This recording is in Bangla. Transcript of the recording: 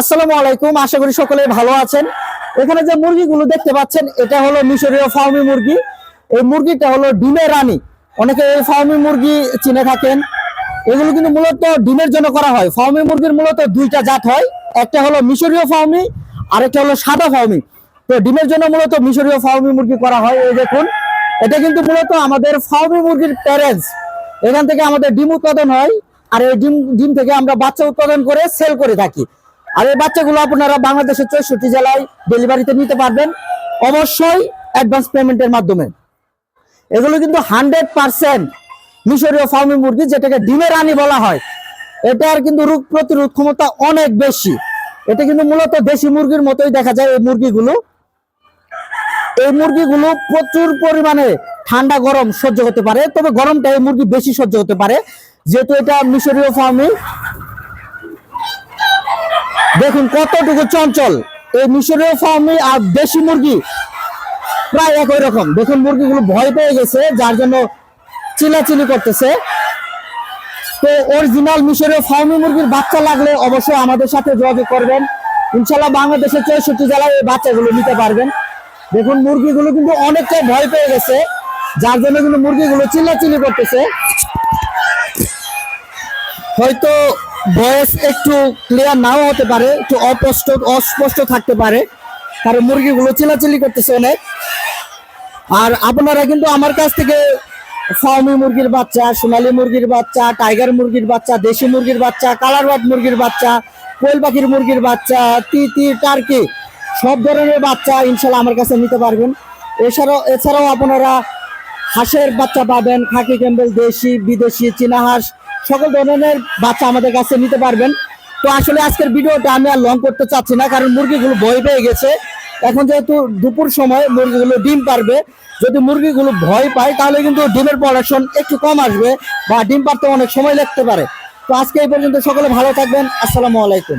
আসসালামু আলাইকুম, আশা করি সকলে ভালো আছেন। এখানে যে মুরগিগুলো দেখতে পাচ্ছেন, এটা হলো মিশরীয় ফার্মি মুরগি। এই মুরগিটা হলো ডিমের রানী। অনেকে এই ফার্মি মুরগি চিনে থাকেন। এগুলো কিন্তু মূলত ডিমের জন্য করা হয়। ফার্মি মুরগির মূলত দুইটা জাত হয়। একটা হলো মিশরীয় ফার্মি আর একটা হলো সাদা ফার্মি। তো ডিমের জন্য মূলত মিশরীয় ফার্মি মুরগি করা হয়, এই দেখুন। এটা কিন্তু মূলত আমাদের ফার্মি মুরগির প্যারেন্টস এখান থেকে আমাদের ডিম উৎপাদন হয়, আর এই ডিম ডিম থেকে আমরা বাচ্চা উৎপাদন করে সেল করে থাকি। আর এই বাচ্চাগুলো আপনারা বাংলাদেশের চৌষট্টি জেলায় ডেলিভারিতে নিতে পারবেন। অবশ্যই অ্যাডভান্স পেমেন্টের মাধ্যমে। এগুলো কিন্তু হান্ড্রেড পার্সেন্ট মিশরীয় ফার্মি মুরগি, যেটাকে ডিমের রানী বলা হয়। এটার কিন্তু রোগ প্রতিরোধ ক্ষমতা অনেক বেশি। এটা কিন্তু মূলত দেশি মুরগির মতোই দেখা যায় এই মুরগিগুলো। এই মুরগিগুলো প্রচুর পরিমাণে ঠান্ডা, গরম সহ্য হতে পারে, তবে গরমটা এই মুরগি বেশি সহ্য হতে পারে। যেহেতু এটা মিশরীয় ফার্মি দেখুন কতটুকু চঞ্চল। এই মিশরীয় ফার্মি আর দেশি মুরগি প্রায় একই রকম। দেখুন মুরগিগুলো ভয় পেয়ে গেছে, যার জন্য চিলাচিলি করতেছে। তো অরিজিনাল মিশরীয় ফার্মি মুরগির বাচ্চা লাগলে অবশ্যই আমাদের সাথে যোগাযোগ করবেন। ইনশাল্লাহ বাংলাদেশের চৌষট্টি জেলায় এই বাচ্চাগুলো নিতে পারবেন। দেখুন মুরগিগুলো কিন্তু অনেকটাই ভয় পেয়ে গেছে, যার জন্য কিন্তু মুরগিগুলো চিল্লাচিল্লি করতেছে। হয়তো ভয়েস একটু ক্লিয়ার নাও হতে পারে, একটু অস্পষ্ট অস্পষ্ট থাকতে পারে। কারণ মুরগিগুলো চিলাচিলি করতেছে অনেক। আর আপনারা কিন্তু আমার কাছ থেকে ফার্মি মুরগির বাচ্চা, সোনালি মুরগির বাচ্চা, টাইগার মুরগির বাচ্চা, দেশি মুরগির বাচ্চা কালারবাট মুরগির বাচ্চা, কোয়েল পাখির মুরগির বাচ্চা, তিতি, টার্কি, সব ধরনের বাচ্চা ইনশাল্লাহ আমার কাছে নিতে পারবেন। এছাড়াও এছাড়াও আপনারা হাঁসের বাচ্চা পাবেন, খাকি, ক্যাম্বেল, দেশি, বিদেশি, চীনা হাঁস সকল ধরনের বাচ্চা আমাদের কাছে নিতে পারবেন। তো আসলে আজকের ভিডিওটা আমি আর লং করতে চাচ্ছি না, কারণ মুরগিগুলো ভয় পেয়ে গেছে। এখন যেহেতু দুপুর সময় মুরগিগুলো ডিম পারবে, যদি মুরগিগুলো ভয় পায়, তাহলে কিন্তু ডিমের প্রোডাকশন একটু কম আসবে বা ডিম পারতে অনেক সময় লাগতে পারে। তো আজকে এই পর্যন্ত সকলে ভালো থাকবেন, আসসালামু আলাইকুম।